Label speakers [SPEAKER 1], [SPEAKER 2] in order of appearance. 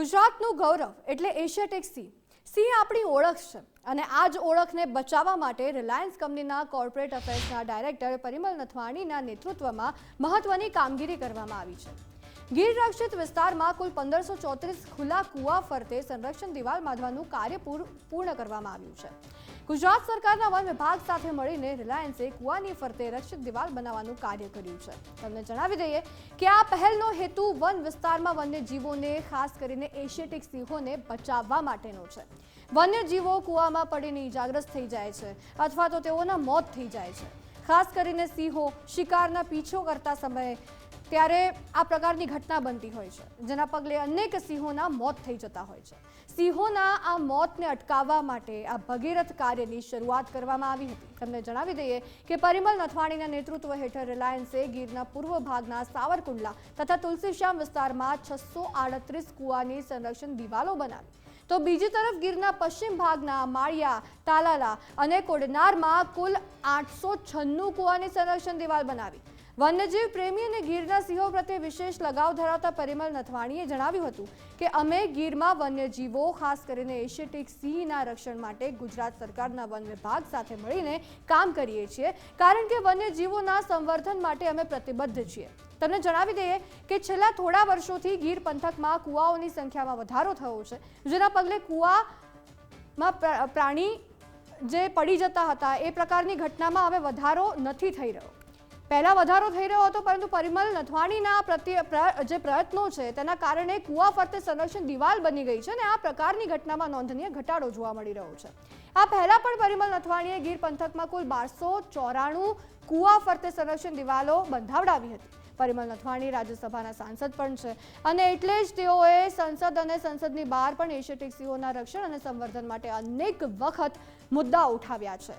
[SPEAKER 1] ગુજરાતનું ગૌરવ એટલે એશિયાટેક C. C આપણી ઓળખ છે અને આ જ ઓળખને બચાવવા માટે રિલાયન્સ કંપનીના કોર્પોરેટ અફેર્સના ડાયરેક્ટર પરિમલ નથવાણીના નેતૃત્વમાં મહત્વની કામગીરી કરવામાં આવી છે. ગીર રક્ષિત વિસ્તારમાં કુલ પંદરસો ચોત્રીસ ખુલ્લા કુવા ફરતે સંરક્ષણ દિવાલ બાંધવાનું કાર્ય પૂર- પૂર્ણ કરવામાં આવ્યું છે. ગુજરાત સરકારના વન વિભાગ સાથે મળીને રિલાયન્સે કુવાની ફરતે રક્ષિત દિવાલ બનાવવાનું કાર્ય કર્યું છે. તમને જણાવી દઈએ કે આ પહેલનો હેતુ વન વિસ્તારમાં વન્યજીવોને, ખાસ કરીને એશિયાટિક સિંહોને બચાવવા માટેનો છે. વન્યજીવો કૂવામાં પડીને ઇજાગ્રસ્ત થઈ જાય છે અથવા તો તેઓના મોત થઈ જાય છે. ખાસ કરીને સિંહો શિકારના પીછો કરતા સમયે ત્યારે આ પ્રકારની ઘટના બનતી હોય છે, જેના પગલે અનેક સિંહોના મોત થઈ જતા હોય છે. સિંહોના આ મોતને અટકાવવા માટે આ ભગીરથ કાર્યની શરૂઆત કરવામાં આવી હતી. તમને જણાવી દઈએ કે પરિમલ નથવાણીના નેતૃત્વ હેઠળ રિલાયન્સે ગીરના પૂર્વ ભાગના સાવરકુંડલા તથા તુલસીશ્યામ વિસ્તારમાં છસો આડત્રીસ કુવાની સંરક્ષણ દિવાલો બનાવી. તો બીજી તરફ ગીરના પશ્ચિમ ભાગના માળિયા, તાલાલા અને કોડનારમાં કુલ આઠસો છન્નું કુવાની સંરક્ષણ દિવાલ બનાવી. વન્યજીવ પ્રેમી અને ગીરના સિંહો પ્રત્યે વિશેષ લગાવ ધરાવતા પરિમલ નથવાણીએ જણાવ્યું હતું કે અમે ગીરમાં વન્યજીવો, ખાસ કરીને એશિયાટિક સિંહના રક્ષણ માટે ગુજરાત સરકારના વન વિભાગ સાથે મળીને કામ કરીએ છીએ, કારણ કે વન્યજીવોના સંવર્ધન માટે અમે પ્રતિબદ્ધ છીએ. તમને જણાવી દઈએ કે છેલ્લા થોડા વર્ષોથી ગીર પંથકમાં કુવાઓની સંખ્યામાં વધારો થયો છે, જેના પગલે કુવામાં પ્રાણી જે પડી જતા હતા, એ પ્રકારની ઘટનામાં હવે વધારો નથી થઈ રહ્યો. પહેલા વધારો થઈ રહ્યો હતો, પરંતુ પરિમલ નથવાણીના પ્રત્યે જે પ્રયત્નો છે, તેના કારણે કુવા ફરતે સંરક્ષણ દિવાલ બની ગઈ છે અને આ પ્રકારની ઘટનામાં નોંધનીય ઘટાડો જોવા મળી રહ્યો છે. આ પહેલા પણ પરિમલ નથવાણીએ ગીર પંથકમાં કુલ બારસો ચોરાણું કુવા ફરતે સંરક્ષણ દિવાલો બંધાવડાવી હતી. પરિમલ નથવાણી રાજ્યસભાના સાંસદ પણ છે. અને એટલે જ તેઓએ સંસદ અને સંસદની બહાર પણ એશિયાટિક સિંહોના રક્ષણ અને સંવર્ધન માટે અનેક વખત મુદ્દા ઉઠાવ્યા છે.